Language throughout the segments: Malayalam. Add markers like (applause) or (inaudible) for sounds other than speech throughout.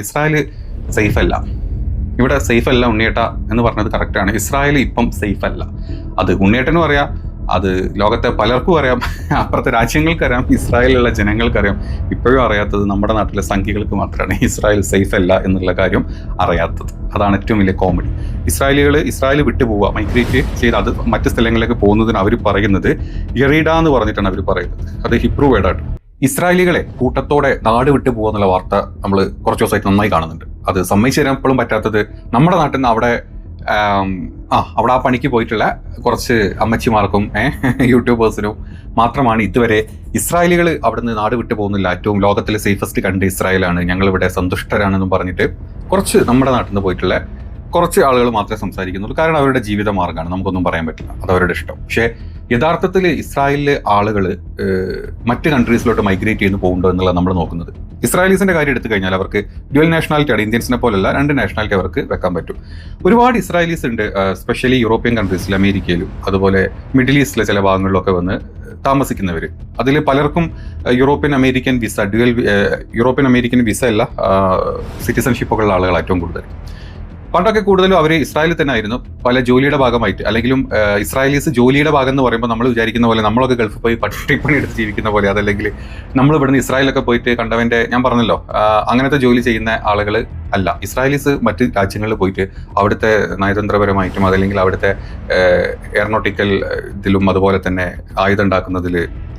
ഇസ്രായേൽ സേഫ് അല്ല ഇവിടെ സേഫ് അല്ല ഉണ്ണിയേട്ട എന്ന് പറഞ്ഞത് കറക്റ്റാണ് ഇസ്രായേൽ ഇപ്പം സേഫ് അല്ല അത് ഉണ്ണിയേട്ടനും അറിയാം അത് ലോകത്തെ പലർക്കും അറിയാം അപ്പുറത്തെ രാജ്യങ്ങൾക്കറിയാം ഇസ്രായേലിലുള്ള ജനങ്ങൾക്കറിയാം ഇപ്പോഴും അറിയാത്തത് നമ്മുടെ നാട്ടിലെ സംഖ്യകൾക്ക് മാത്രമാണ് ഇസ്രായേൽ സേഫ് അല്ല എന്നുള്ള കാര്യം അറിയാത്തത്. അതാണ് ഏറ്റവും വലിയ കോമഡി ഇസ്രായേലികൾ ഇസ്രായേൽ വിട്ടു പോവുക മൈഗ്രേറ്റ് ചെയ്ത് അത് മറ്റ് സ്ഥലങ്ങളിലേക്ക് പോകുന്നതിന് അവർ പറയുന്നത് എറീഡ എന്ന് പറഞ്ഞിട്ടാണ് അവർ പറയുന്നത്. അത് ഹിബ്രു വേർഡാണ് ഇസ്രായേലികളെ കൂട്ടത്തോടെ നാട് വിട്ടു പോകുന്നുള്ള വാർത്ത നമ്മൾ കുറച്ച് ദിവസമായിട്ട് നന്നായി കാണുന്നുണ്ട്. അത് സമ്മതിച്ചു തരാൻ ഇപ്പോഴും പറ്റാത്തത് നമ്മുടെ നാട്ടിൽ നിന്ന് അവിടെ ആ അവിടെ ആ പണിക്ക് പോയിട്ടുള്ള കുറച്ച് അമ്മച്ചിമാർക്കും യൂട്യൂബേഴ്സിനും മാത്രമാണ് ഇതുവരെ ഇസ്രായേലികൾ അവിടുന്ന് നാട് വിട്ടു പോകുന്നില്ല. ഏറ്റവും ലോകത്തിലെ സേഫസ്റ്റ് കൺട്രി ഇസ്രായേലാണ്. ഞങ്ങളിവിടെ സന്തുഷ്ടരാണെന്നും പറഞ്ഞിട്ട് കുറച്ച് നമ്മുടെ നാട്ടിൽ നിന്ന് പോയിട്ടുള്ള കുറച്ച് ആളുകൾ മാത്രമേ സംസാരിക്കുന്നുള്ളൂ. കാരണം അവരുടെ ജീവിത മാർഗമാണ് നമുക്കൊന്നും പറയാൻ പറ്റില്ല. അത് അവരുടെ ഇഷ്ടം. പക്ഷേ യഥാർത്ഥത്തിൽ ഇസ്രായേലിലെ ആളുകൾ മറ്റ് കൺട്രീസിലോട്ട് മൈഗ്രേറ്റ് ചെയ്യുന്നു പോകുന്നുണ്ടോ എന്നുള്ളത് നമ്മൾ നോക്കുന്നത്. ഇസ്രായേലീസിന്റെ കാര്യം എടുത്തു കഴിഞ്ഞാൽ അവർക്ക് ഡ്യുവൽ നാഷണാലിറ്റി ആണ് ഇന്ത്യൻസിനെ പോലെയല്ല രണ്ട് നാഷണാലിറ്റി അവർക്ക് വെക്കാൻ പറ്റും. ഒരുപാട് ഇസ്രായേലീസ് ഉണ്ട് സ്പെഷ്യലി യൂറോപ്യൻ കൺട്രീസിൽ അമേരിക്കയിലും അതുപോലെ മിഡിൽ ഈസ്റ്റിലെ ചില ഭാഗങ്ങളിലൊക്കെ വന്ന് താമസിക്കുന്നവർ അതിൽ പലർക്കും European American visa dual European American visa അല്ല സിറ്റിസൺഷിപ്പൊക്കെയുള്ള ആളുകൾ ഏറ്റവും കൂടുതൽ. പണ്ടൊക്കെ കൂടുതലും അവർ ഇസ്രായേലിൽ തന്നെ ആയിരുന്നു പല ജോലിയുടെ ഭാഗമായിട്ട്. അല്ലെങ്കിലും ഇസ്രായേലീസ് ജോലിയുടെ ഭാഗം എന്ന് പറയുമ്പോൾ നമ്മൾ വിചാരിക്കുന്ന പോലെ നമ്മളൊക്കെ ഗൾഫ് പോയി പട്ടിപ്പണി എടുത്ത് ജീവിക്കുന്ന പോലെ അതല്ലെങ്കിൽ നമ്മൾ ഇവിടുന്ന് ഇസ്രായേലൊക്കെ പോയിട്ട് കണ്ടവന്റെ ഞാൻ പറഞ്ഞല്ലോ അങ്ങനത്തെ ജോലി ചെയ്യുന്ന ആളുകൾ അല്ല. ഇസ്രായേലീസ് മറ്റ് രാജ്യങ്ങളിൽ പോയിട്ട് അവിടുത്തെ നയതന്ത്രപരമായിട്ടും അതല്ലെങ്കിൽ അവിടുത്തെ എയറോനോട്ടിക്കൽ ഇതിലും അതുപോലെ തന്നെ ആയുധം ഉണ്ടാക്കുന്നതിൽ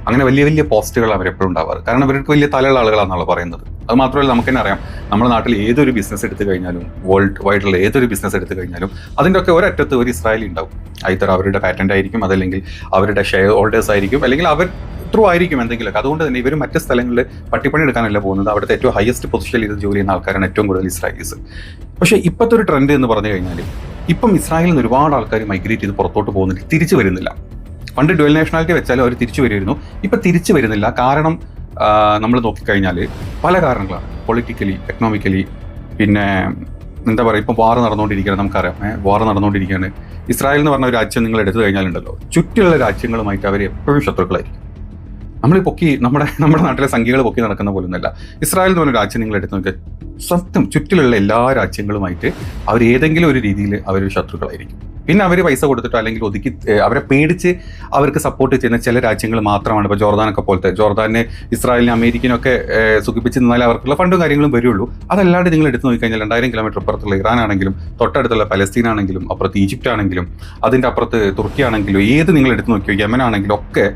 അങ്ങനെ വലിയ വലിയ പോസ്റ്റുകൾ അവരെപ്പോഴും ഉണ്ടാവാറ്. കാരണം അവർക്ക് വലിയ തലയുള്ള ആളുകളാണെന്നാണ് പറയുന്നത്. അത് മാത്രമല്ല നമുക്ക് തന്നെ അറിയാം. നമ്മുടെ നാട്ടിൽ ഏതൊരു ബിസിനസ് എടുത്തു കഴിഞ്ഞാലും വേൾഡ് വൈഡുള്ള ഏതൊരു ബിസിനസ് എടുത്തു കഴിഞ്ഞാലും അതിന്റെ ഒക്കെ ഒരറ്റത്ത് ഒരു ഇസ്രായേലി ഉണ്ടാവും. ഐത്തർ അവരുടെ പാറ്റന്റ് ആയിരിക്കും അതല്ലെങ്കിൽ അവരുടെ ഷെയർ ഹോൾഡേഴ്സ് ആയിരിക്കും അല്ലെങ്കിൽ അവർ ത്രൂ ആയിരിക്കും എന്തെങ്കിലുമൊക്കെ. അതുകൊണ്ട് തന്നെ ഇവർ മറ്റ് സ്ഥലങ്ങളിൽ പട്ടിപ്പണി എടുക്കാനല്ല പോകുന്നത്. അവിടുത്തെ ഏറ്റവും ഹയസ്റ്റ് പൊസിഷനിൽ ഇത് ജോലി ചെയ്യുന്ന ആൾക്കാരാണ് ഏറ്റവും കൂടുതൽ ഇസ്രായേലീസ് പക്ഷേ ഇപ്പോഴത്തെ ഒരു ട്രെൻഡ് എന്ന് പറഞ്ഞു കഴിഞ്ഞാൽ ഇപ്പം ഇസ്രായേലിൽ നിന്ന് ഒരുപാട് ആൾക്കാർ മൈഗ്രേറ്റ് ചെയ്ത് പുറത്തോട്ട് പോകുന്നില്ല തിരിച്ചു വരുന്നില്ല. പണ്ട് ഡുവൽ നാഷണാലിറ്റി വെച്ചാലും അവർ തിരിച്ചു വരുമായിരുന്നു. ഇപ്പം തിരിച്ചു വരുന്നില്ല. കാരണം നമ്മൾ നോക്കിക്കഴിഞ്ഞാൽ പല കാരണങ്ങളാണ് പൊളിറ്റിക്കലി എക്കണോമിക്കലി പിന്നെ എന്താ പറയുക ഇപ്പം വാർ നടന്നുകൊണ്ടിരിക്കുകയാണ് നമുക്കറിയാം. വാർ നടന്നുകൊണ്ടിരിക്കുകയാണ് ഇസ്രായേൽ എന്ന് പറഞ്ഞ ഒരു രാജ്യം നിങ്ങൾ എടുത്തു കഴിഞ്ഞാലുണ്ടല്ലോ. ചുറ്റുമുള്ള രാജ്യങ്ങളുമായിട്ട് അവർ എപ്പോഴും ശത്രുക്കളായിരിക്കും. നമ്മൾ പൊക്കി നമ്മുടെ നമ്മുടെ നാട്ടിലെ സംഖ്യകൾ പൊക്കി നടക്കുന്ന പോലൊന്നുമല്ല ഇസ്രായേൽ എന്ന് പറഞ്ഞ രാജ്യം നിങ്ങൾ എടുത്ത് നോക്കിയാൽ സത്യം ചുറ്റിലുള്ള എല്ലാ രാജ്യങ്ങളുമായിട്ട് അവർ ഏതെങ്കിലും ഒരു രീതിയിൽ അവർ ശത്രുക്കളായിരിക്കും. പിന്നെ അവർ പൈസ കൊടുത്തിട്ടോ അല്ലെങ്കിൽ ഒതുക്കി അവരെ പേടിച്ച് അവർക്ക് സപ്പോർട്ട് ചെയ്യുന്ന ചില രാജ്യങ്ങൾ മാത്രമാണ്. ഇപ്പോൾ ജോർദാനൊക്കെ പോലത്തെ ജോർദാനെ ഇസ്രായേലിനെ അമേരിക്കനൊക്കെ സുഖിപ്പിച്ച് നിന്നാൽ അവർക്കുള്ള ഫണ്ടും കാര്യങ്ങളും വരുള്ളൂ. അതല്ലാണ്ട് നിങ്ങൾ എടുത്തു നോക്കിക്കഴിഞ്ഞാൽ രണ്ടായിരം കിലോമീറ്റർ അപ്പുറത്തുള്ള ഇറാൻ ആണെങ്കിലും തൊട്ടടുത്തുള്ള പലസ്തീൻ ആണെങ്കിലും അപ്പുറത്ത് ഈജിപ്റ്റ് ആണെങ്കിലും അതിന്റെ അപ്പുറത്ത് തുർക്കി ആണെങ്കിലും ഏത് നിങ്ങൾ എടുത്തു നോക്കിയോ യമൻ ആണെങ്കിലും ഒക്കെ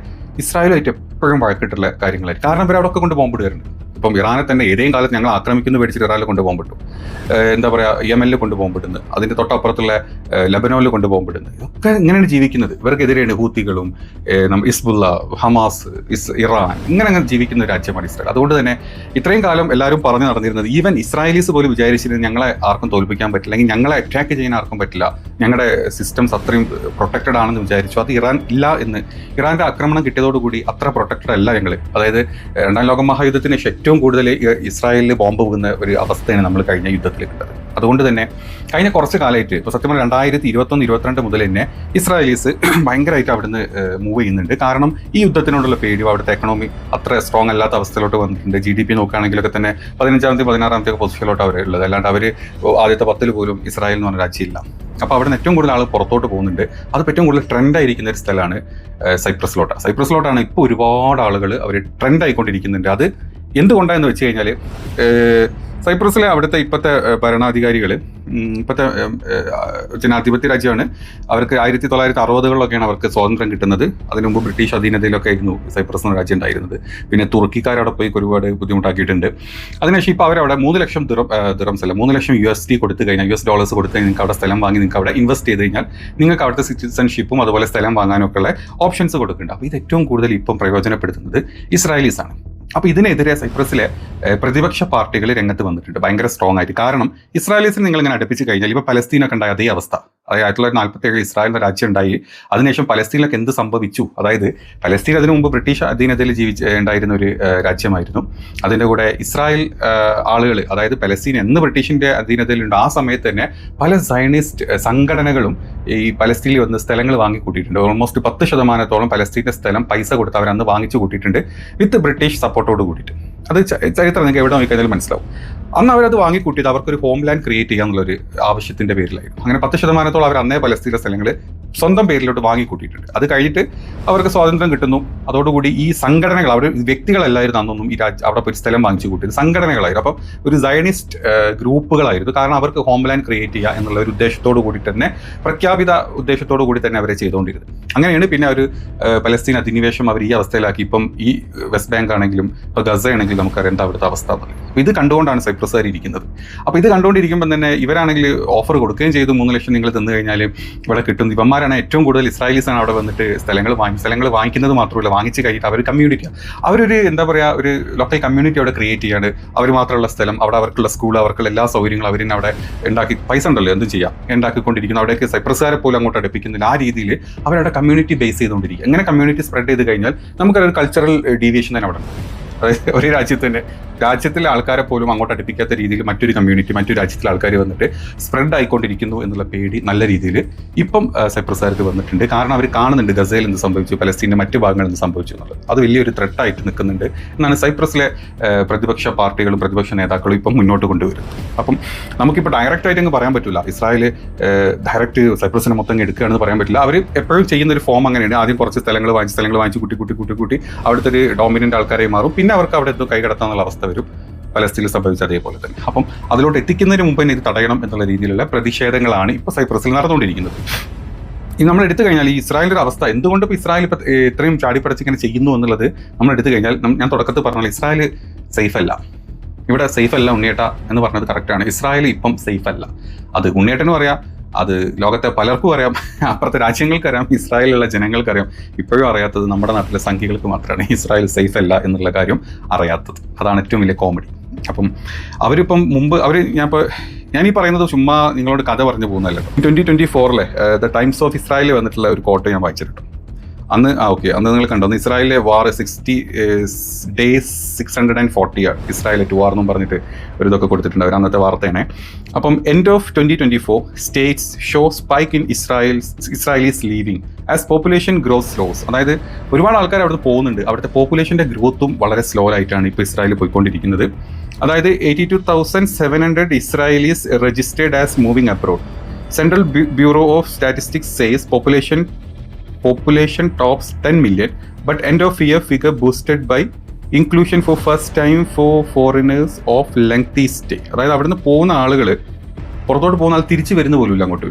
ഇസ്രായേലായിട്ട് എപ്പോഴും വഴക്കിട്ടുള്ള കാര്യങ്ങളായിരിക്കും. കാരണം ഇവർ അവിടെ ഒക്കെ കൊണ്ട് ബോംബിടുമായിരുന്നു ഇപ്പം ഇറാനെ തന്നെ ഏതെങ്കിലും കാലത്ത് ഞങ്ങൾ ആക്രമിക്കുന്നു പേടിച്ചിട്ട് ഇറാനിൽ കൊണ്ട് പറ്റും. എന്താ പറയുക യമനിൽ കൊണ്ട് ബോംബിടുന്നു അതിന്റെ തൊട്ടപ്പുറത്തുള്ള ലബനോനിൽ കൊണ്ട് ബോംബിടുന്നു ഇതൊക്കെ ഇങ്ങനെയാണ് ജീവിക്കുന്നത്. ഇവർക്കെതിരെയാണ് ഹൂത്തികളും ഇസ്ബുല്ല ഹമാസ് ഇസ് ഇറാൻ ഇങ്ങനെ അങ്ങനെ ജീവിക്കുന്ന ഒരു രാജ്യമാണ് ഇസ്രായേൽ. അതുകൊണ്ട് തന്നെ ഇത്രയും കാലം എല്ലാവരും പറഞ്ഞു നടന്നിരുന്നത് ഈവൻ ഇസ്രായേലീസ് പോലും വിചാരിച്ചിരുന്നത് ഞങ്ങളെ ആർക്കും തോൽപ്പിക്കാൻ പറ്റില്ല അല്ലെങ്കിൽ ഞങ്ങളെ അറ്റാക്ക് ചെയ്യാൻ ആർക്കും പറ്റില്ല ഞങ്ങളുടെ സിസ്റ്റംസ് അത്രയും പ്രൊട്ടക്റ്റഡ് ആണെന്ന് വിചാരിച്ചു. അത് ഇറാൻ ഇല്ല എന്ന്. ഇറാന്റെ ആക്രമണം കിട്ടിയതോടുകൂടി അത്ര പ്രൊട്ടക്റ്റഡ് അല്ല ഞങ്ങൾ അതായത് രണ്ടാം ലോക മഹായുദ്ധത്തിന് ഏറ്റവും കൂടുതൽ ഇസ്രായേലിൽ ബോംബ് പോകുന്ന ഒരു അവസ്ഥയാണ് നമ്മൾ കഴിഞ്ഞ യുദ്ധത്തിൽ കണ്ടത്. അതുകൊണ്ട് തന്നെ കഴിഞ്ഞ കുറച്ച് കാലമായിട്ട് ഇപ്പോൾ സത്യം പറഞ്ഞാൽ രണ്ടായിരത്തി ഇരുപത്തൊന്ന് ഇരുപത്തിരണ്ട് മുതൽ തന്നെ ഇസ്രായേലീസ് (clears throat) ഭയങ്കരമായിട്ട് അവിടുന്ന് മൂവ് ചെയ്യുന്നുണ്ട്. കാരണം ഈ യുദ്ധത്തിനോടുള്ള പേടി അവിടുത്തെ എക്കണോമി അത്ര സ്ട്രോങ് അല്ലാത്ത അവസ്ഥയിലോട്ട് വന്നിട്ടുണ്ട്. ജി ഡി പി നോക്കുകയാണെങ്കിലൊക്കെ തന്നെ പതിനഞ്ചാമത്തെ പതിനാറാമത്തെ പൊസിഷനിലോട്ട് അവർ ഉള്ളത്. അല്ലാണ്ട് അവർ ആദ്യത്തെ പത്തിൽ പോലും ഇസ്രായേൽ എന്ന് പറഞ്ഞ രാജ്യമില്ല. അപ്പോൾ അവിടെ ഏറ്റവും കൂടുതൽ ആൾ പുറത്തോട്ട് പോകുന്നുണ്ട്. അത് ഏറ്റവും കൂടുതൽ ട്രെൻഡ് ആയിരിക്കുന്ന ഒരു സ്ഥലമാണ് സൈപ്രസിലോട്ട് സൈപ്രസിലോട്ടാണ് ഇപ്പോൾ ഒരുപാട് ആളുകൾ അവർ ട്രെൻഡ് ആയിക്കൊണ്ടിരിക്കുന്നുണ്ട്. അത് എന്തുകൊണ്ടാന്ന് വെച്ച് കഴിഞ്ഞാൽ സൈപ്രസിലെ അവിടുത്തെ ഇപ്പോഴത്തെ ഭരണാധികാരികൾ ഇപ്പോഴത്തെ ജനാധിപത്യ രാജ്യമാണ്. അവർക്ക് ആയിരത്തി തൊള്ളായിരത്തി അറുപതുകളിലൊക്കെയാണ് അവർക്ക് സ്വാതന്ത്ര്യം കിട്ടുന്നത്. അതിനു മുമ്പ് ബ്രിട്ടീഷ് അധീനതയിലൊക്കെ ആയിരുന്നു സൈപ്രസ് എന്ന രാജ്യം ഉണ്ടായിരുന്നത്. പിന്നെ തുർക്കിക്കാരവിടെ പോയി ഒരുപാട് ബുദ്ധിമുട്ടാക്കിയിട്ടുണ്ട്. അതിനുശേഷം ഇപ്പോൾ അവരവിടെ മൂന്ന് ലക്ഷം ദിറം ദിറംസ് അല്ല മൂന്ന് ലക്ഷം യു എസ് ഡി കൊടുത്തു കഴിഞ്ഞാൽ യു എസ് ഡോളേഴ്സ് കൊടുത്ത് നിങ്ങൾക്ക് അവിടെ സ്ഥലം വാങ്ങി നിങ്ങൾക്ക് അവിടെ ഇൻവെസ്റ്റ് ചെയ്ത് കഴിഞ്ഞാൽ നിങ്ങൾക്ക് അവിടുത്തെ സിറ്റിസൺഷിപ്പും അതുപോലെ സ്ഥലം വാങ്ങാനൊക്കെയുള്ള ഓപ്ഷൻസ് കൊടുക്കുന്നുണ്ട്. അപ്പോൾ ഇത് ഏറ്റവും കൂടുതൽ ഇപ്പം പ്രയോജനപ്പെടുത്തുന്നത് ഇസ്രായേലീസാണ്. അപ്പോൾ ഇതിനെതിരെ സൈപ്രസിലെ പ്രതിപക്ഷ പാർട്ടികൾ രംഗത്ത് വന്നിട്ടുണ്ട്. ഭയങ്കര സ്ട്രോങ് ആയിട്ട്. കാരണം ഇസ്രായേലീസിനെ നിങ്ങൾ ഇങ്ങനെ അടുപ്പിച്ച് കഴിഞ്ഞാൽ ഇപ്പോൾ പലസ്തീനൊക്കെ ഉണ്ടായ അതേ അവസ്ഥ. അതായത് ആയിരത്തി തൊള്ളായിരത്തി നാൽപ്പത്തി ഏഴ് എന്ന രാജ്യം ഉണ്ടായി അതിനുശേഷം പലസ്തീനിലൊക്കെ എന്ത് സംഭവിച്ചു? അതായത് പലസ്തീൻ അതിനു മുമ്പ് ബ്രിട്ടീഷ് അധീനതയിൽ ജീവിച്ച് ഉണ്ടായിരുന്ന ഒരു രാജ്യമായിരുന്നു. അതിന്റെ കൂടെ ഇസ്രായേൽ ആളുകൾ അതായത് പലസ്തീൻ എന്ന് ബ്രിട്ടീഷിന്റെ അധീനതയിലുണ്ട്. ആ സമയത്ത് തന്നെ പല സയനിസ്റ്റ് സംഘടനകളും ഈ പലസ്തീനിൽ വന്ന് സ്ഥലങ്ങൾ വാങ്ങിക്കൂട്ടിയിട്ടുണ്ട്. ഓൾമോസ്റ്റ് പത്ത് ശതമാനത്തോളം പലസ്തീന്റെ സ്ഥലം പൈസ കൊടുത്ത് അവരന്ന് വാങ്ങിച്ചു കൂട്ടിയിട്ടുണ്ട് വിത്ത് ബ്രിട്ടീഷ് സപ്പോർട്ടോട് കൂടിയിട്ട്. അത് ചരിത്രം നിങ്ങൾക്ക് എവിടെ നോക്കിക്കഴിഞ്ഞാൽ മനസ്സിലാവും. അന്ന് അവരത് വാങ്ങിക്കൂട്ടിയത് അവർക്കൊരു ഹോം ലാൻഡ് ക്രിയേറ്റ് ചെയ്യാന്നുള്ളൊരു ആവശ്യത്തിന്റെ പേരിലായിരുന്നു. അങ്ങനെ പത്ത് ശതമാനത്തോളം അവർ അന്നേ പലസ്തീന സ്ഥലങ്ങൾ സ്വന്തം പേരിലോട്ട് വാങ്ങിക്കൂട്ടിയിട്ടുണ്ട്. അത് കഴിഞ്ഞിട്ട് അവർക്ക് സ്വാതന്ത്ര്യം കിട്ടുന്നു. അതോടുകൂടി ഈ സംഘടനകൾ അവർ വ്യക്തികളല്ലായിരുന്നു അന്നൊന്നും ഈ രാജ്യ അവിടെ ഒരു സ്ഥലം വാങ്ങിച്ചു കൂട്ടിയത്. സംഘടനകളായിരുന്നു. അപ്പം ഒരു സയണിസ്റ്റ് ഗ്രൂപ്പുകളായിരുന്നു. കാരണം അവർക്ക് ഹോംലാൻഡ് ക്രിയേറ്റ് ചെയ്യുക എന്നുള്ള ഒരു ഉദ്ദേശത്തോടു കൂടി തന്നെ പ്രഖ്യാപിത ഉദ്ദേശത്തോടു കൂടി തന്നെ അവരെ ചെയ്തുകൊണ്ടിരുന്നത്. അങ്ങനെയാണ് പിന്നെ ഒരു പലസ്തീൻ അധിനിവേശം അവർ ഈ അവസ്ഥയിലാക്കി. ഇപ്പം ഈ വെസ്റ്റ് ബാങ്ക് ആണെങ്കിലും ഇപ്പോൾ ഗസ ആണെങ്കിലും നമുക്കറിയാം അവിടുത്തെ അവസ്ഥ അപ്പോൾ ഇത് കണ്ടുകൊണ്ടാണ് സൈപ്രസുകാർ ഇരിക്കുന്നത്. അപ്പോൾ ഇത് കണ്ടുകൊണ്ടിരിക്കുമ്പോൾ തന്നെ ഇവരാണെങ്കിൽ ഓഫർ കൊടുക്കുകയും ചെയ്തു. മൂന്ന് ലക്ഷം നിങ്ങൾ തന്നു കഴിഞ്ഞാൽ ഇവിടെ കിട്ടും. ഇവന്മാരാണ് ഏറ്റവും കൂടുതൽ ഇസ്രായേലീസ് ആണ് അവിടെ വന്നിട്ട് സ്ഥലങ്ങൾ വാങ്ങി സ്ഥലങ്ങൾ വാങ്ങിക്കുന്നത് മാത്രമല്ല വാങ്ങിച്ച് കഴിഞ്ഞിട്ട് അവർ കമ്മ്യൂണിറ്റി അവരൊരു എന്താ പറയുക ഒരു ലോക്കൽ കമ്മ്യൂണിറ്റി അവിടെ ക്രിയേറ്റ് ചെയ്യാണ്. അവർ മാത്രമുള്ള സ്ഥലം അവിടെ അവർക്കുള്ള സ്കൂൾ അവർക്കുള്ള എല്ലാ സൗകര്യങ്ങളും അവർ തന്നെ അവിടെ ഉണ്ടാക്കി പൈസ ഉണ്ടല്ലോ എന്തും ചെയ്യാം. ഉണ്ടാക്കിക്കൊണ്ടിരിക്കുന്നു. അവിടേക്ക് സൈപ്രസുകാരെ പോലും അങ്ങോട്ട് അടുപ്പിക്കുന്നില്ല. ആ രീതിയിൽ അവരവിടെ കമ്മ്യൂണിറ്റി ബേസ് ചെയ്തുകൊണ്ടിരിക്കുക. അങ്ങനെ കമ്മ്യൂണിറ്റി സ്പ്രെഡ് ചെയ്ത് കഴിഞ്ഞാൽ നമുക്കൊരു കൾച്ചറൽ ഡീവിയേഷൻ തന്നെ അവിടെ. അതായത് ഒരു രാജ്യത്ത് തന്നെ രാജ്യത്തിലെ ആൾക്കാരെ പോലും അങ്ങോട്ട് അടുപ്പിക്കാത്ത രീതിയിൽ മറ്റൊരു കമ്മ്യൂണിറ്റി മറ്റൊരു രാജ്യത്തിലെ ആൾക്കാർ വന്നിട്ട് സ്പ്രെഡ് ആയിക്കൊണ്ടിരിക്കുന്നു എന്നുള്ള പേടി നല്ല രീതിയിൽ ഇപ്പം സൈപ്രസാരത്ത് വന്നിട്ടുണ്ട്. കാരണം അവർ കാണുന്നുണ്ട് ഗസയിൽ എന്ത് സംഭവിച്ചു പലസ്തീനിലെ മറ്റ് ഭാഗങ്ങളിൽ എന്ത് സംഭവിച്ചു എന്നുള്ളത്. അത് വലിയൊരു ത്രെട്ടായിട്ട് നിൽക്കുന്നുണ്ട്. എന്നാണ് സൈപ്രസിലെ പ്രതിപക്ഷ പാർട്ടികളും പ്രതിപക്ഷ നേതാക്കളും ഇപ്പം മുന്നോട്ട് കൊണ്ടുവരുന്നത്. അപ്പം നമുക്കിപ്പോൾ ഡയറക്റ്റ് ആയിട്ട് അങ്ങ് പറയാൻ പറ്റില്ല. ഇസ്രായേൽ ഡയറക്റ്റ് സൈപ്രസിനെ മൊത്തം എടുക്കുകയാണെന്ന് പറയാൻ പറ്റില്ല. അവർ എപ്പോഴും ചെയ്യുന്ന ഒരു ഫോം അങ്ങനെയാണ്. ആദ്യം കുറച്ച് സ്ഥലങ്ങൾ വാങ്ങിച്ച് സ്ഥലങ്ങൾ വാങ്ങിച്ച് കൂട്ടി കൂട്ടി കൂട്ടി കൂട്ടി. അവിടുത്തെ ഒരു ഡോമിനന്റ് ആൾക്കാരെ മാറും. പിന്നെ അവർക്ക് അവിടെ എന്തോ കൈകടത്താന്നുള്ള അവസ്ഥ വരും. പലസ്തീനിൽ സംഭവിച്ച അതേപോലെ തന്നെ. അപ്പം അതിലോട്ട് എത്തിക്കുന്നതിന് മുമ്പ് തന്നെ ഇത് തടയണം എന്നുള്ള രീതിയിലുള്ള പ്രതിഷേധങ്ങളാണ് ഇപ്പോൾ സൈപ്രസിൽ നടന്നുകൊണ്ടിരിക്കുന്നത്. ഇനി നമ്മൾ എടുത്തു കഴിഞ്ഞാൽ ഈ ഇസ്രായേലിന്റെ അവസ്ഥ എന്തുകൊണ്ട് ഇപ്പോൾ ഇസ്രായേൽ ഇപ്പം ഇത്രയും ചാടിപ്പടച്ച് ഇങ്ങനെ ചെയ്യുന്നു എന്നുള്ളത് നമ്മൾ എടുത്തു കഴിഞ്ഞാൽ ഞാൻ തുടക്കത്തിൽ പറഞ്ഞാൽ ഇസ്രായേൽ സേഫ് അല്ല ഇവിടെ സേഫ് അല്ല ഉണ്ണിയേട്ട എന്ന് പറഞ്ഞത് കറക്റ്റാണ് ഇസ്രായേൽ ഇപ്പം സേഫ് അല്ല അത് ഉണ്ണിയേട്ടനും അറിയാം. അത് ലോകത്തെ പലർക്കും അറിയാം. അപ്പുറത്തെ രാജ്യങ്ങൾക്കറിയാം ഇസ്രായേലിലുള്ള ജനങ്ങൾക്കറിയാം. ഇപ്പോഴും അറിയാത്തത് നമ്മുടെ നാട്ടിലെ സംഖ്യകൾക്ക് മാത്രമാണ്. ഇസ്രായേൽ സേഫ് അല്ല എന്നുള്ള കാര്യം അറിയാത്തത്. അതാണ് ഏറ്റവും വലിയ കോമഡി അപ്പം അവരിപ്പം മുമ്പ് അവർ ഞാൻ ഇപ്പോൾ ഞാൻ ഈ പറയുന്നത് ചുമ്മാ നിങ്ങളോട് കഥ പറഞ്ഞു പോകുന്നതല്ലോ. ട്വന്റി ട്വന്റി ഫോറിലെ ദ ടൈംസ് ഓഫ് ഇസ്രായേൽ വന്നിട്ടുള്ള ഒരു കോട്ട് ഞാൻ വായിച്ചിട്ടുണ്ട്. അന്ന് ആ ഓക്കെ. അന്ന് നിങ്ങൾ കണ്ടോ? ഇസ്രായേലിലെ war sixty days six hundred and forty Israel to war എന്നും പറഞ്ഞിട്ട് ഒരു ഇതൊക്കെ കൊടുത്തിട്ടുണ്ട് അവർ അന്നത്തെ വാർത്തയാണ്. അപ്പം end of twenty twenty four states show spike in Israel Israelis leaving as population growth slows അതായത് ഒരുപാട് ആൾക്കാർ അവിടുത്തെ പോകുന്നുണ്ട്. അവിടുത്തെ പോപ്പുലേഷന്റെ ഗ്രോത്തും വളരെ സ്ലോ ആയിട്ടാണ് ഇപ്പോൾ ഇസ്രായേൽ പോയിക്കൊണ്ടിരിക്കുന്നത്. അതായത് eighty two thousand seven hundred Israelis registered as moving abroad central bureau of statistics says population population tops 10 million, but end of year figure boosted by inclusion for first time for foreigners of lengthy stay അതായത് അവിടുന്ന് പോകുന്ന ആളുകൾ പുറത്തോട്ട് പോകുന്ന ആൾ തിരിച്ചു വരുന്ന പോലുമില്ല അങ്ങോട്ട്.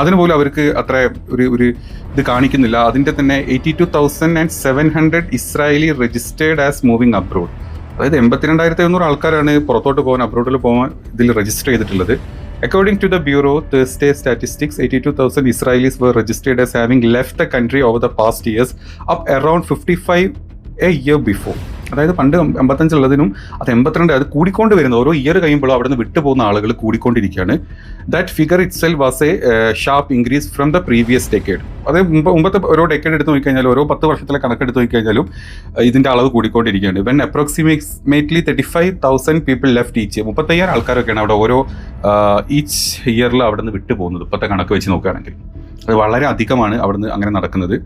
അതിന് പോലും അവർക്ക് അത്ര ഒരു ഒരു ഇത് കാണിക്കുന്നില്ല. അതിന്റെ തന്നെ eighty two thousand and seven hundred Israeli registered as moving abroad അതായത് എൺപത്തിരണ്ടായിരത്തി എഴുന്നൂറ് ആൾക്കാരാണ് പുറത്തോട്ട് പോകാൻ അബ്രോഡിൽ പോകാൻ ഇതിൽ രജിസ്റ്റർ ചെയ്തിട്ടുള്ളത്. According to the Bureau, Thursday statistics, 82,000 Israelis were registered as having left the country over the past years, up around 55 a year before അതായത് പണ്ട് എൺപത്തഞ്ചുള്ളതിനും അത് എൺപത്തിരണ്ട് അത് കൂടിക്കൊണ്ട് വരുന്ന ഓരോ ഇയർ കഴിയുമ്പോഴും അവിടെ നിന്ന് വിട്ടുപോകുന്ന ആളുകൾ കൂടിക്കൊണ്ടിരിക്കുകയാണ്. That figure itself was a sharp increase from the previous decade അത് മുമ്പ് മുമ്പത്തെ ഓരോ ഡെക്കേഡ് എടുത്ത് നോക്കിക്കഴിഞ്ഞാലും ഓരോ പത്ത് വർഷത്തിലെ കണക്കെടുത്ത് നോക്കിക്കഴിഞ്ഞാലും ഇതിന്റെ അളവ് കൂടിക്കൊണ്ടിരിക്കുകയാണ്. When approximately thirty five thousand people left each മുപ്പത്തയ്യായിരം ആൾക്കാരൊക്കെയാണ് അവിടെ ഓരോ ഈച്ച് ഇയറിൽ അവിടെ നിന്ന് വിട്ടുപോകുന്നത്. ഇപ്പോഴത്തെ കണക്ക് വെച്ച് നോക്കുകയാണെങ്കിൽ. അത് വളരെ അധികമാണ് അവിടുന്ന് അങ്ങനെ നടക്കുന്നത്.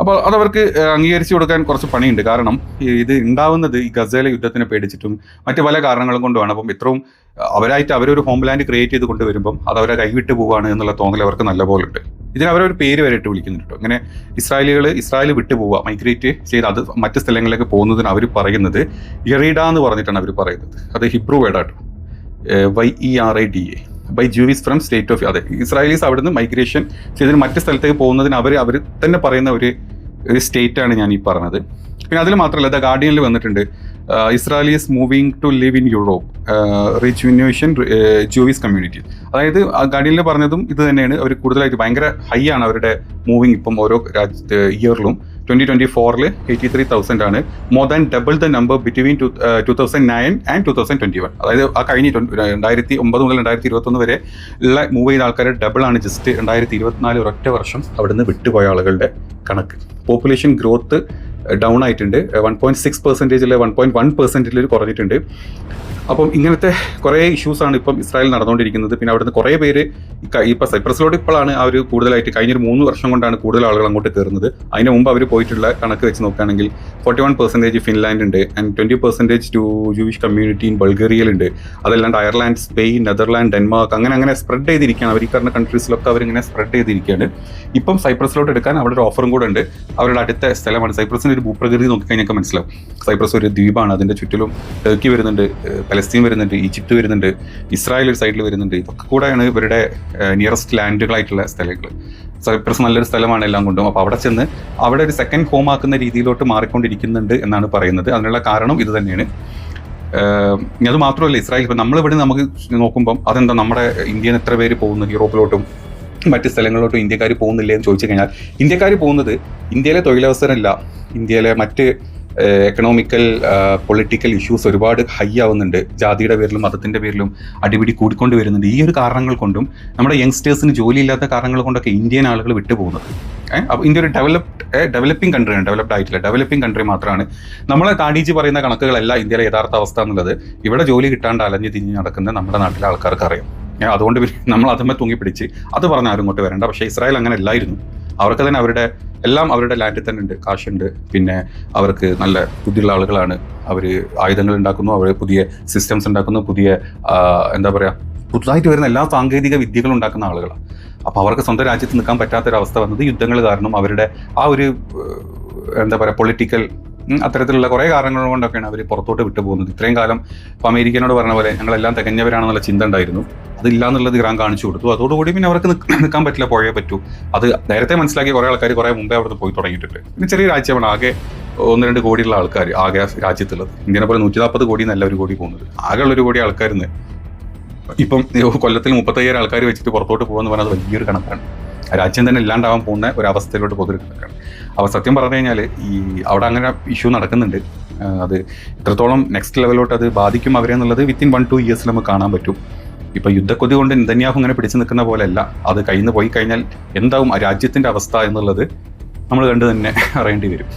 അപ്പോൾ അതവർക്ക് അംഗീകരിച്ചു കൊടുക്കാൻ കുറച്ച് പണിയുണ്ട്. കാരണം ഇത് ഉണ്ടാവുന്നത് ഈ ഗസയിലെ യുദ്ധത്തിനെ പേടിച്ചിട്ടും മറ്റു പല കാരണങ്ങളും കൊണ്ടുമാണ്. അപ്പം ഇത്രയും അവരായിട്ട് അവരൊരു ഹോംലാൻഡ് ക്രിയേറ്റ് ചെയ്ത് കൊണ്ടുവരുമ്പം അത് അവരെ കൈവിട്ട് പോവാണ് എന്നുള്ള തോന്നൽ അവർക്ക് നല്ലപോലെ ഉണ്ട് ഇതിന് അവരൊരു പേര് വരെ ഇട്ട് വിളിക്കുന്നുണ്ട് അങ്ങനെ ഇസ്രായേലികൾ ഇസ്രായേൽ വിട്ടു പോവുക മൈഗ്രേറ്റ് ചെയ്ത് അത് മറ്റ് സ്ഥലങ്ങളിലേക്ക് പോകുന്നതിന് അവർ പറയുന്നത് ഇറീഡ എന്ന് പറഞ്ഞിട്ടാണ് അവർ പറയുന്നത്. അത് Hebrew വേർഡാട്ടോ Y E R I D A. By Jewish from state of അതെ ഇസ്രായേലീസ് അവിടുന്ന് മൈഗ്രേഷൻ ചെയ്തിട്ട് മറ്റ് സ്ഥലത്തേക്ക് പോകുന്നതിന് അവർ അവർ തന്നെ പറയുന്ന ഒരു ഒരു സ്റ്റേറ്റ് ആണ് ഞാൻ ഈ പറഞ്ഞത്. പിന്നെ അതിൽ മാത്രമല്ല ദ ഗാർഡിയനിൽ വന്നിട്ടുണ്ട്. Israelis moving to live in Europe rejuvenation Jewish community അതായത് ഗാർഡിയനിൽ പറഞ്ഞതും ഇത് തന്നെയാണ്. അവർ കൂടുതലായിട്ട് ഭയങ്കര ഹൈ ആണ് അവരുടെ മൂവിങ് ഇപ്പം ഓരോ രാജ്യത്ത് ഇയറിലും ട്വന്റി ട്വന്റി ഫോറിൽ എയ്റ്റി ത്രീ തൗസൻഡ് ആണ്. More than double the number between two two thousand nine and two thousand twenty one അതായത് ആ കഴിഞ്ഞ രണ്ടായിരത്തി ഒമ്പത് മുതൽ രണ്ടായിരത്തി ഇരുപത്തൊന്ന് വരെ ഉള്ള മൂവ് ചെയ്ത ആൾക്കാർ ഡബിൾ ആണ് ജസ്റ്റ് രണ്ടായിരത്തി ഇരുപത്തിനാല് ഒരൊറ്റ വർഷം അവിടുന്ന് വിട്ടുപോയ ആളുകളുടെ കണക്ക്. പോപ്പുലേഷൻ ഗ്രോത്ത് ഡൗൺ ആയിട്ടുണ്ട്. വൺ പോയിന്റ് സിക്സ് പെർസെന്റേജിൽ വൺ പോയിന്റ് വൺ പെർസെന്റേജിൽ കുറഞ്ഞിട്ടുണ്ട്. അപ്പം ഇങ്ങനത്തെ കുറേ ഇഷ്യൂസാണ് ഇപ്പം ഇസ്രായേൽ നടന്നുകൊണ്ടിരിക്കുന്നത്. പിന്നെ അവിടുന്ന് കുറേ പേര് ഇപ്പം സൈപ്രസിലോട്ട് ഇപ്പോഴാണ് അവർ കൂടുതലായിട്ട് കഴിഞ്ഞൊരു മൂന്ന് വർഷം കൊണ്ടാണ് കൂടുതൽ ആളുകൾ അങ്ങോട്ട് കയറുന്നത്. അതിന് മുമ്പ് അവർ പോയിട്ടുള്ള കണക്ക് വെച്ച് നോക്കുകയാണെങ്കിൽ ഫോർട്ടി വൺ പെർസെന്റേജ് ഫിൻലാൻഡ് ഉണ്ട് and twenty percentage to Jewish community in ബൾഗേറിയയിലുണ്ട് അതല്ലാണ്ട് അയർലാൻഡ് സ്പെയിൻ നെതർലാൻഡ് ഡെൻമാർക്ക് അങ്ങനെ അങ്ങനെ സ്പ്രെഡ് ചെയ്തിരിക്കുകയാണ്. അവർ ഈ പറഞ്ഞ കൺട്രീസിലൊക്കെ അവരിങ്ങനെ സ്പ്രെഡ് ചെയ്തിരിക്കുകയാണ്. ഇപ്പം സൈപ്രസിലോട്ട് എടുക്കാൻ അവിടെ ഒരു ഓഫറും കൂടെ ഉണ്ട്. അവരുടെ അടുത്ത സ്ഥലമാണ്. സൈപ്രസിന്റെ ഒരു ഭൂപ്രകൃതി നോക്കിക്കഴിഞ്ഞാൽ മനസ്സിലാവും. സൈപ്രസ് ഒരു ദ്വീപാണ്. അതിന്റെ ചുറ്റിലും ടർക്കി വരുന്നുണ്ട്. പലസ്തീൻ വരുന്നുണ്ട് ഈജിപ്ത് വരുന്നുണ്ട് ഇസ്രായേൽ ഒരു സൈഡിൽ വരുന്നുണ്ട്. ഇതൊക്കെ കൂടെയാണ് ഇവരുടെ നിയറസ്റ്റ് ലാൻഡുകളായിട്ടുള്ള സ്ഥലങ്ങൾ സൈപ്രസ് നല്ലൊരു സ്ഥലമാണ് എല്ലാം കൊണ്ടും. അപ്പോൾ അവിടെ ചെന്ന് അവിടെ ഒരു സെക്കൻഡ് ഹോം ആക്കുന്ന രീതിയിലോട്ട് മാറിക്കൊണ്ടിരിക്കുന്നുണ്ട് എന്നാണ് പറയുന്നത്. അതിനുള്ള കാരണം ഇത് തന്നെയാണ്. അത് മാത്രമല്ല ഇസ്രായേൽ ഇപ്പം നമ്മളിവിടെ നമുക്ക് നോക്കുമ്പം അതെന്താ? നമ്മുടെ ഇന്ത്യയിൽ എത്ര പേര് പോകുന്നു? യൂറോപ്പിലോട്ടും മറ്റ് സ്ഥലങ്ങളിലോട്ടും ഇന്ത്യക്കാർ പോകുന്നില്ലേ എന്ന് ചോദിച്ചു കഴിഞ്ഞാൽ ഇന്ത്യക്കാർ പോകുന്നത് ഇന്ത്യയിലെ തൊഴിലവസരമല്ല. ഇന്ത്യയിലെ മറ്റ് എക്കണോമിക്കൽ പൊളിറ്റിക്കൽ ഇഷ്യൂസ് ഒരുപാട് ഹൈ ആവുന്നുണ്ട്. ജാതിയുടെ പേരിലും മതത്തിന്റെ പേരിലും അടിപിടി കൂടിക്കൊണ്ട് വരുന്നുണ്ട്. ഈ ഒരു കാരണങ്ങൾ കൊണ്ടും നമ്മുടെ യങ്സ്റ്റേഴ്സിന് ജോലിയില്ലാത്ത കാരണങ്ങൾ കൊണ്ടൊക്കെ ഇന്ത്യൻ ആളുകൾ വിട്ടുപോകുന്നത്. അപ്പോൾ ഇന്ത്യ ഒരു ഡെവലപ്ഡ് ഡെവലപ്പിംഗ് കൺട്രിയാണ് ഡെവലപ്ഡ് ആയിട്ടില്ല. ഡെവലപ്പിംഗ് കൺട്രി മാത്രമാണ് നമ്മളെ താടീജി പറയുന്ന കണക്കുകളല്ല ഇന്ത്യയിലെ യഥാർത്ഥ അവസ്ഥ എന്നുള്ളത് ഇവിടെ ജോലി കിട്ടാണ്ട് അലഞ്ഞു തിരിഞ്ഞ് നടക്കുന്ന നമ്മുടെ നാട്ടിലെ ആൾക്കാർക്ക് അറിയാം. അതുകൊണ്ട് നമ്മൾ അതുമ്മേ തൂങ്ങിപ്പിടിച്ച് അത് പറഞ്ഞ ആരും ഇങ്ങോട്ട് വരണ്ട. പക്ഷേ ഇസ്രായേൽ അങ്ങനെ അല്ലായിരുന്നു. അവർക്ക് തന്നെ അവരുടെ എല്ലാം അവരുടെ ലാൻഡിൽ തന്നെ ഉണ്ട് കാശുണ്ട്. പിന്നെ അവർക്ക് നല്ല ബുദ്ധിയുള്ള ആളുകളാണ്. അവർ ആയുധങ്ങൾ ഉണ്ടാക്കുന്നു. അവർ പുതിയ സിസ്റ്റംസ് ഉണ്ടാക്കുന്നു. പുതിയ എന്താ പറയുക പുതുതായിട്ട് വരുന്ന എല്ലാ സാങ്കേതിക വിദ്യകളും ഉണ്ടാക്കുന്ന ആളുകളാണ് അപ്പോൾ അവർക്ക് സ്വന്തം രാജ്യത്ത് നിൽക്കാൻ പറ്റാത്തൊരവസ്ഥ വന്നത് യുദ്ധങ്ങൾ കാരണം അവരുടെ ആ ഒരു എന്താ പറയുക പൊളിറ്റിക്കൽ അത്തരത്തിലുള്ള കുറേ കാരണങ്ങൾ കൊണ്ടൊക്കെയാണ് അവർ പുറത്തോട്ട് വിട്ടുപോകുന്നത്. ഇത്രയും കാലം ഇപ്പോൾ അമേരിക്കനോട് പറഞ്ഞ പോലെ ഞങ്ങളെല്ലാം തികഞ്ഞവരാണെന്നുള്ള ചിന്ത ഉണ്ടായിരുന്നു. അതില്ല എന്നുള്ളത് ഇറാൻ കാണിച്ചു കൊടുത്തു. അതോടുകൂടി പിന്നെ അവർക്ക് നിൽക്ക- നിൽക്കാൻ പറ്റില്ല പോയേ പറ്റൂ. അത് നേരത്തെ മനസ്സിലാക്കിയ കുറേ ആൾക്കാർ കുറേ മുമ്പേ അവിടുന്ന് പോയി തുടങ്ങിയിട്ടുണ്ട്. പിന്നെ ചെറിയ രാജ്യമാണ് ആകെ ഒന്ന് രണ്ട് കോടിയുള്ള ആൾക്കാർ ആകെ രാജ്യത്തുള്ളത്. ഇന്ത്യനെ പോലെ നൂറ്റി നാൽപ്പത് കോടി എന്നല്ല ഒരു കോടി പോകുന്നത്. ആകെ ഒരു കോടി ആൾക്കാരിന്ന്. ഇപ്പം കൊല്ലത്തിൽ മുപ്പത്തയ്യായിരം ആൾക്കാർ വെച്ചിട്ട് പുറത്തോട്ട് പോകുമെന്ന് പറഞ്ഞാൽ അത് വലിയൊരു കണക്കാണ്. രാജ്യം തന്നെ ഇല്ലാണ്ടാവാൻ പോകുന്ന ഒരു അവസ്ഥയിലോട്ട് പൊതുവെ കിടക്കുകയാണ് അപ്പോൾ സത്യം പറഞ്ഞു കഴിഞ്ഞാൽ ഈ അവിടെ അങ്ങനെ ഇഷ്യൂ നടക്കുന്നുണ്ട്. അത് ഇത്രത്തോളം നെക്സ്റ്റ് ലെവലിലോട്ട് അത് ബാധിക്കും അവരെ എന്നുള്ളത് വിത്തിൻ വൺ ടു ഇയേഴ്സിൽ നമുക്ക് കാണാൻ പറ്റും. ഇപ്പൊ യുദ്ധക്കൊതി കൊണ്ട് നെതന്യാഹു ഇങ്ങനെ പിടിച്ചു നിൽക്കുന്ന പോലെയല്ല. അത് കയ്യിൽ നിന്ന് പോയി കഴിഞ്ഞാൽ എന്താവും ആ രാജ്യത്തിന്റെ അവസ്ഥ എന്നുള്ളത് നമ്മൾ കണ്ടു തന്നെ (laughs) അറിയേണ്ടി വരും.